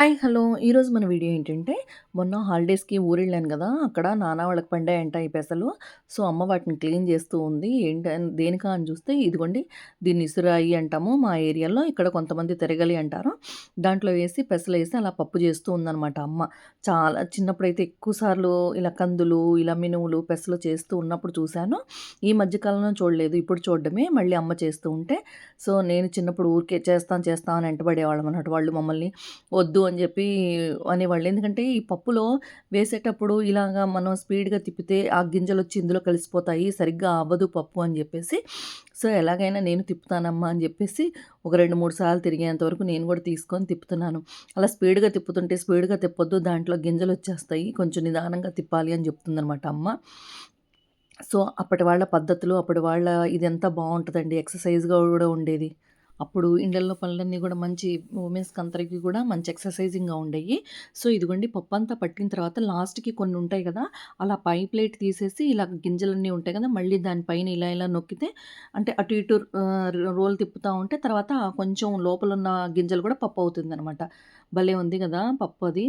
Hi! Hello! ఈరోజు మన video ఏంటంటే, మొన్న హాలిడేస్‌కి ఊరెళ్ళాను కదా అక్కడ నాన్న వాళ్ళకి పండాయంట ఈ పెసలు. సో, అమ్మ వాటిని క్లీన్ చేస్తూ ఉంది. ఏంట దేనికా అని చూస్తే, ఇదిగోండి దీన్ని ఇసురాయి అంటాము మా ఏరియాలో. ఇక్కడ కొంతమంది తిరగలి అంటారు. దాంట్లో వేసి పెసలు వేసి అలా పప్పు చేస్తూ ఉందనమాట అమ్మ. చాలా చిన్నప్పుడైతే ఎక్కువ సార్లు ఇలా కందులు, ఇలా మినుములు, పెసలు చేస్తూ ఉన్నప్పుడు చూశాను. ఈ మధ్యకాలంలో చూడలేదు. ఇప్పుడు చూడడమే మళ్ళీ అమ్మ చేస్తూ ఉంటే, సో, నేను చిన్నప్పుడు ఊరికే చేస్తాను, చేస్తాను అని వెంటబడేవాళ్ళం అన్నట్టు వాళ్ళు మమ్మల్ని వద్దు అని చెప్పి అనేవాళ్ళు. ఎందుకంటే ఈ పప్పులో వేసేటప్పుడు ఇలాగా మనం స్పీడ్‌గా తిప్పితే ఆ గింజలు వచ్చి ఇందులో కలిసిపోతాయి. సరిగ్గా అవ్వదు పప్పు అని చెప్పేసి, సో, ఎలాగైనా నేను తిప్పుతానమ్మా అని చెప్పేసి ఒక 2, 3 సార్లు తిరిగేంత వరకు నేను కూడా తీసుకొని తిప్పుతున్నాను. అలా స్పీడ్‌గా తిప్పుతుంటే స్పీడ్‌గా తిప్పొద్దు దాంట్లో గింజలు వచ్చేస్తాయి కొంచెం నిదానంగా తిప్పాలి అని చెప్తుందనమాట అమ్మ. సో, అప్పటి వాళ్ళ పద్ధతులు, అప్పటి వాళ్ళ ఇదంతా బాగుంటుందండి ఎక్సర్‌సైజ్‌గా కూడా ఉండేది. అప్పుడు ఇండల్లో పనులన్నీ కూడా మంచి ఉమెన్స్‌కి అందరికీ కూడా మంచి ఎక్సర్‌సైజింగ్‌గా ఉండేవి సో, ఇదిగోండి పప్పు అంతా పట్టిన తర్వాత లాస్ట్‌కి కొన్ని ఉంటాయి కదా అలా పై ప్లేట్ తీసేసి ఇలా గింజలన్నీ ఉంటాయి కదా! మళ్ళీ దానిపైన ఇలా ఇలా నొక్కితే అంటే అటు ఇటు రోల్ తిప్పుతా ఉంటే తర్వాత కొంచెం లోపల ఉన్న గింజలు కూడా పప్పు అవుతుందనమాట. భలే ఉంది కదా పప్పు అది.